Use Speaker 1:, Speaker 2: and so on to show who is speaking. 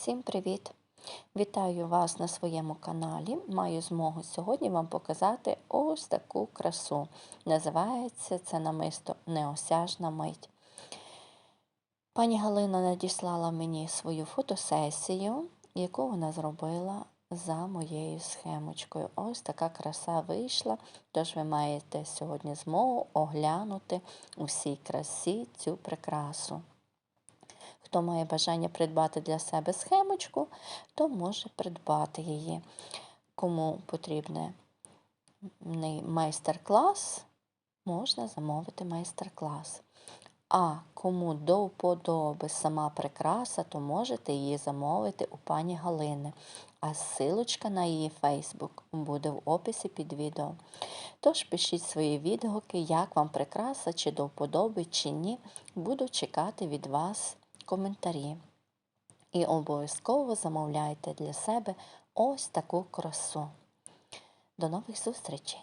Speaker 1: Всім привіт! Вітаю вас на своєму каналі. Маю змогу сьогодні вам показати ось таку красу. Називається це намисто Неосяжна мить. Пані Галина надіслала мені свою фотосесію, яку вона зробила за моєю схемочкою. Ось така краса вийшла, тож ви маєте сьогодні змогу оглянути у всій красі цю прикрасу. Хто має бажання придбати для себе схемочку, то може придбати її. Кому потрібний майстер-клас, можна замовити майстер-клас. А кому до вподоби сама прикраса, то можете її замовити у пані Галини. А ссылочка на її Фейсбук буде в описі під відео. Тож пишіть свої відгуки, як вам прикраса, чи до вподоби, чи ні. Буду чекати від вас коментарі. І обов'язково замовляйте для себе ось таку красу. До нових зустрічей!